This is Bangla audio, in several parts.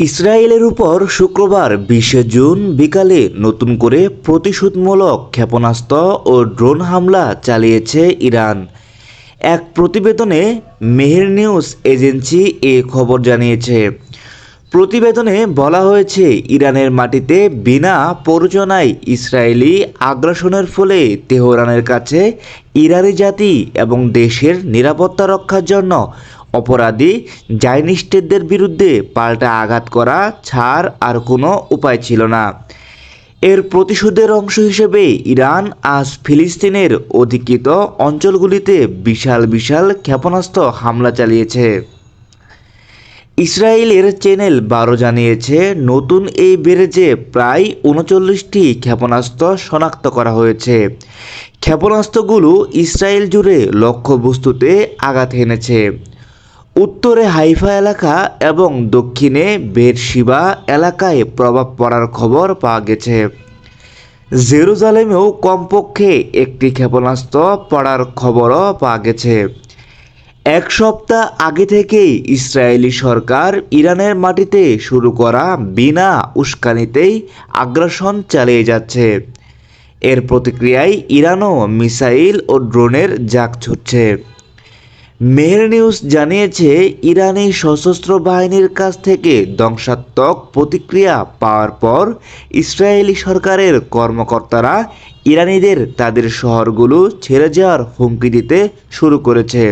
ইসরায়েলের উপর শুক্রবার বিশে জুন বিকালে নতুন করে প্রতিশোধমূলক ক্ষেপণাস্ত্র ও ড্রোন হামলা চালিয়েছে ইরান। এক প্রতিবেদনে মেহের নিউজ এজেন্সি এ খবর জানিয়েছে। প্রতিবেদনে বলা হয়েছে, ইরানের মাটিতে বিনা প্ররোচনায় ইসরায়েলি আগ্রাসনের ফলে তেহরানের কাছে ইরানি জাতি এবং দেশের নিরাপত্তা রক্ষার জন্য অপরাধী জাইনিস্টদের বিরুদ্ধে পাল্টা আঘাত করা ছাড় আর কোনো উপায় ছিল না। এর প্রতিশোধের অংশ হিসেবে ইরান আজ ফিলিস্তিনের অধিকৃত অঞ্চলগুলিতে বিশাল বিশাল ক্ষেপণাস্ত্র হামলা চালিয়েছে। ইসরায়েলের চ্যানেল বারো জানিয়েছে, নতুন এই ব্যারেজে প্রায় উনচল্লিশটি ক্ষেপণাস্ত্র শনাক্ত করা হয়েছে। ক্ষেপণাস্ত্রগুলো ইসরায়েল জুড়ে লক্ষ্যবস্তুতে আঘাত হেনেছে উত্তরে হাইফা এলাকা এবং দক্ষিণে বেরশিবা এলাকায় প্রভাব পড়ার খবর পাওয়া গেছে। জেরুজালেমেও কমপক্ষে একটি ক্ষেপণাস্ত্র পড়ার খবরও পাওয়া গেছে। এক সপ্তাহ আগে থেকেই ইসরায়েলি সরকার ইরানের মাটিতে শুরু করা বিনা উস্কানিতেই আগ্রাসন চালিয়ে যাচ্ছে। এর প্রতিক্রিয়ায় ইরানও মিসাইল ও ড্রোনের জাক ছুটছে। মেহের নিউজ জানিয়েছে, ইরানি সশস্ত্র বাহিনীর কাছ থেকে ধ্বংসাত্মক প্রতিক্রিয়া পাওয়ার পর ইসরায়েলি সরকারের কর্মকর্তারা ইরানিদের তাদের শহরগুলো ছেড়ে যাওয়ার হুমকি দিতে শুরু করেছে।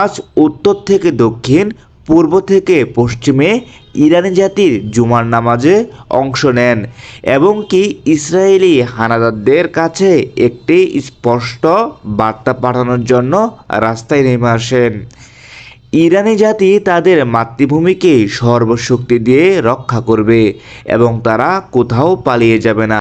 আজ উত্তর থেকে দক্ষিণ পূর্ব থেকে পশ্চিমে ইরানি জাতির জুমার নামাজে অংশ নেন এবং কি ইসরায়েলি হানাদারদের কাছে একটি স্পষ্ট বার্তা পাঠানোর জন্য রাস্তায় নেমে আসেন। ইরানি জাতি তাদের মাতৃভূমিকে সর্বশক্তি দিয়ে রক্ষা করবে এবং তারা কোথাও পালিয়ে যাবে না।